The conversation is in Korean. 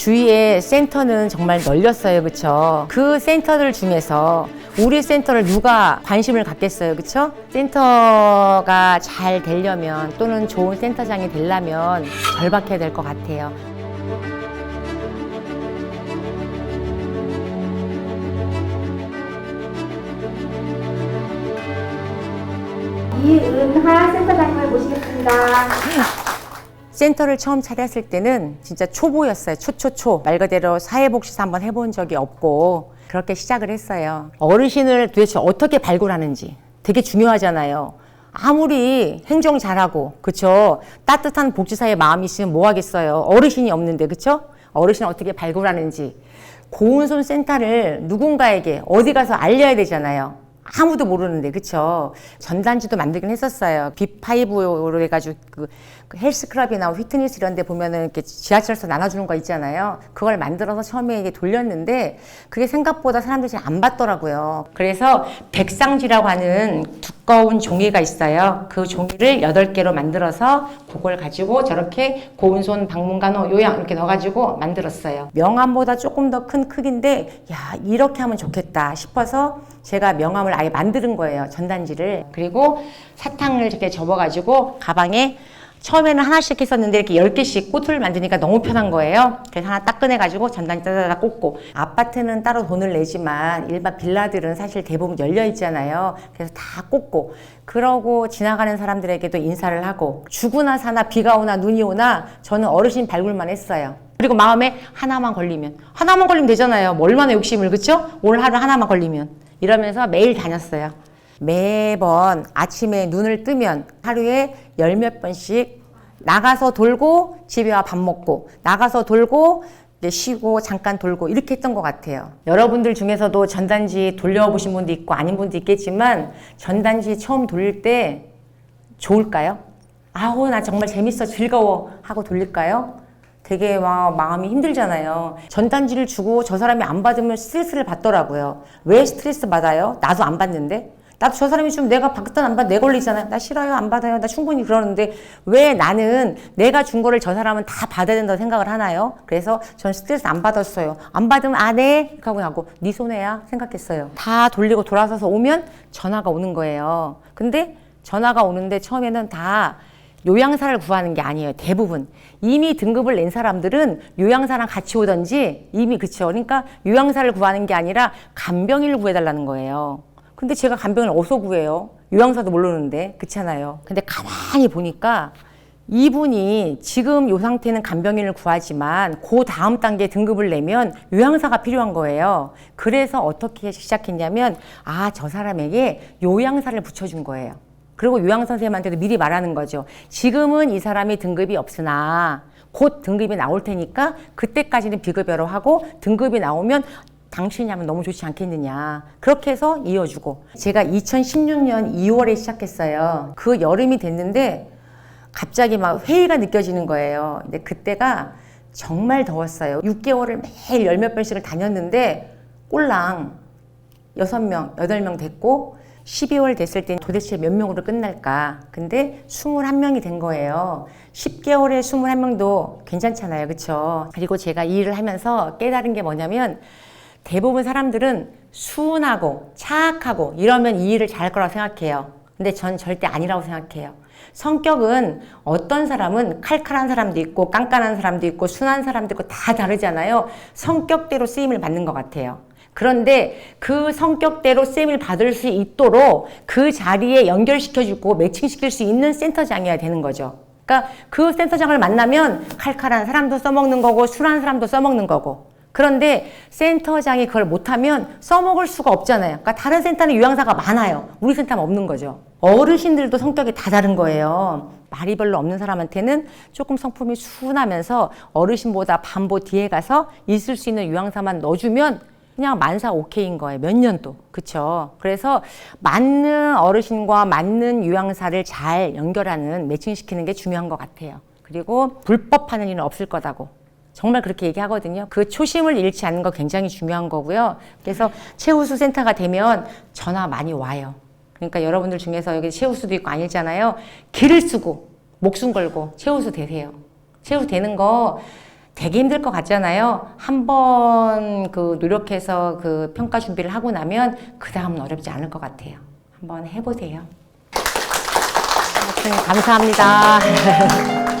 주위에 센터는 정말 널렸어요. 그쵸? 그 센터들 중에서 우리 센터를 누가 관심을 갖겠어요. 그쵸? 센터가 잘 되려면 또는 좋은 센터장이 되려면 절박해야 될 것 같아요. 이은하 센터장님을 모시겠습니다. 센터를 처음 차렸을 때는 진짜 초보였어요. 초초초. 말 그대로 사회복지사 한번 해본 적이 없고 그렇게 시작을 했어요. 어르신을 도대체 어떻게 발굴하는지 되게 중요하잖아요. 아무리 행정 잘하고 그쵸 따뜻한 복지사의 마음이 있으면 뭐 하겠어요. 어르신이 없는데 그쵸 어르신을 어떻게 발굴하는지 고운손 센터를 누군가에게 어디 가서 알려야 되잖아요. 아무도 모르는데 그쵸? 전단지도 만들긴 했었어요. 빅파이브로 해가지고 그, 그 헬스클럽이나 휘트니스 이런 데 보면은 이렇게 지하철에서 나눠주는 거 있잖아요. 그걸 만들어서 처음에 이게 돌렸는데 그게 생각보다 사람들이 잘 안 받더라고요. 그래서 백상지라고 하는 두꺼운 종이가 있어요. 그 종이를 여덟 개로 만들어서 그걸 가지고 저렇게 고운손 방문간호 요양 이렇게 넣어가지고 만들었어요. 명함보다 조금 더 큰 크기인데 야 이렇게 하면 좋겠다 싶어서 제가 명함을 아예 만드는 거예요. 전단지를. 그리고 사탕을 이렇게 접어가지고 가방에 처음에는 하나씩 했었는데 이렇게 10개씩 꽃을 만드니까 너무 편한 거예요. 그래서 하나 딱 꺼내가지고 전단지 따다닥 꽂고 아파트는 따로 돈을 내지만 일반 빌라들은 사실 대부분 열려 있잖아요. 그래서 다 꽂고 그러고 지나가는 사람들에게도 인사를 하고 주구나 사나 비가 오나 눈이 오나 저는 어르신 발굴만 했어요. 그리고 마음에 하나만 걸리면 하나만 걸리면 되잖아요. 뭐 얼마나 욕심을 그쵸? 오늘 하루 하나만 걸리면 이러면서 매일 다녔어요. 매번 아침에 눈을 뜨면 하루에 열 몇 번씩 나가서 돌고 집에 와 밥 먹고 나가서 돌고 쉬고 잠깐 돌고 이렇게 했던 것 같아요. 여러분들 중에서도 전단지 돌려보신 분도 있고 아닌 분도 있겠지만 전단지 처음 돌릴 때 좋을까요? 아우 나 정말 재밌어 즐거워 하고 돌릴까요? 되게 막 마음이 힘들잖아요. 전단지를 주고 저 사람이 안 받으면 스트레스를 받더라고요. 왜 스트레스 받아요? 나도 안 받는데? 나도 저 사람이 주면 내가 받든 안 받, 내 권리잖아요. 나 싫어요, 안 받아요. 나 충분히 그러는데 왜 나는 내가 준 거를 저 사람은 다 받아야 된다고 생각을 하나요? 그래서 전 스트레스 안 받았어요. 안 받으면 안 해. 하고 하고 네 손해야 생각했어요. 다 돌리고 돌아서서 오면 전화가 오는 거예요. 근데 전화가 오는데 처음에는 다 요양사를 구하는 게 아니에요. 대부분. 이미 등급을 낸 사람들은 요양사랑 같이 오던지 이미 그쵸. 그러니까 요양사를 구하는 게 아니라 간병인을 구해달라는 거예요. 근데 제가 간병인을 어디서 구해요? 요양사도 모르는데. 그렇잖아요. 근데 가만히 보니까 이분이 지금 요 상태는 간병인을 구하지만 그 다음 단계 등급을 내면 요양사가 필요한 거예요. 그래서 어떻게 시작했냐면 아, 저 사람에게 요양사를 붙여준 거예요. 그리고 요양 선생님한테도 미리 말하는 거죠. 지금은 이 사람이 등급이 없으나 곧 등급이 나올 테니까 그때까지는 비급여로 하고 등급이 나오면 당신이 하면 너무 좋지 않겠느냐. 그렇게 해서 이어주고. 제가 2016년 2월에 시작했어요. 그 여름이 됐는데 갑자기 막 회의가 느껴지는 거예요. 근데 그때가 정말 더웠어요. 6개월을 매일 열 몇 번씩을 다녔는데 꼴랑 6명, 8명 됐고 12월 됐을 때 도대체 몇 명으로 끝날까? 근데 21명이 된 거예요. 10개월에 21명도 괜찮잖아요. 그쵸? 그리고 제가 이 일을 하면서 깨달은 게 뭐냐면 대부분 사람들은 순하고 착하고 이러면 이 일을 잘할 거라고 생각해요. 근데 전 절대 아니라고 생각해요. 성격은 어떤 사람은 칼칼한 사람도 있고 깐깐한 사람도 있고 순한 사람도 있고 다 다르잖아요. 성격대로 쓰임을 받는 것 같아요. 그런데 그 성격대로 쌤을 받을 수 있도록 그 자리에 연결시켜주고 매칭시킬 수 있는 센터장이어야 되는 거죠. 그러니까 그 센터장을 만나면 칼칼한 사람도 써먹는 거고 순한 사람도 써먹는 거고 그런데 센터장이 그걸 못하면 써먹을 수가 없잖아요. 그러니까 다른 센터는 요양사가 많아요. 우리 센터는 없는 거죠. 어르신들도 성격이 다 다른 거예요. 말이 별로 없는 사람한테는 조금 성품이 순하면서 어르신보다 반보 뒤에 가서 있을 수 있는 요양사만 넣어주면 그냥 만사 오케이인 거예요. 몇 년도. 그쵸. 그래서 맞는 어르신과 맞는 요양사를 잘 연결하는, 매칭시키는 게 중요한 것 같아요. 그리고 불법하는 일은 없을 거다고. 정말 그렇게 얘기하거든요. 그 초심을 잃지 않는 거 굉장히 중요한 거고요. 그래서 최우수 센터가 되면 전화 많이 와요. 그러니까 여러분들 중에서 여기 최우수도 있고 아니잖아요. 길을 쓰고 목숨 걸고 최우수 되세요. 최우수 되는 거 되게 힘들 것 같잖아요. 한번 그 노력해서 그 평가 준비를 하고 나면 그 다음은 어렵지 않을 것 같아요. 한번 해보세요. 감사합니다.